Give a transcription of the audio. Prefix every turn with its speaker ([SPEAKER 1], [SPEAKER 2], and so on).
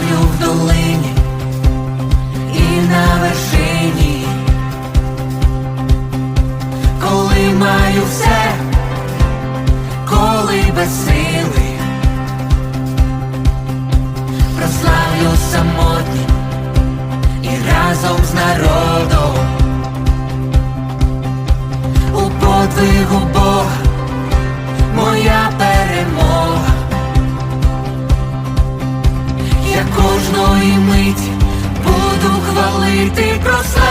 [SPEAKER 1] ставлю в долині і на вершині, коли маю все, коли без сили, прославлю самотні і разом з народом у подвигу. Я кожної миті буду хвалити прославити.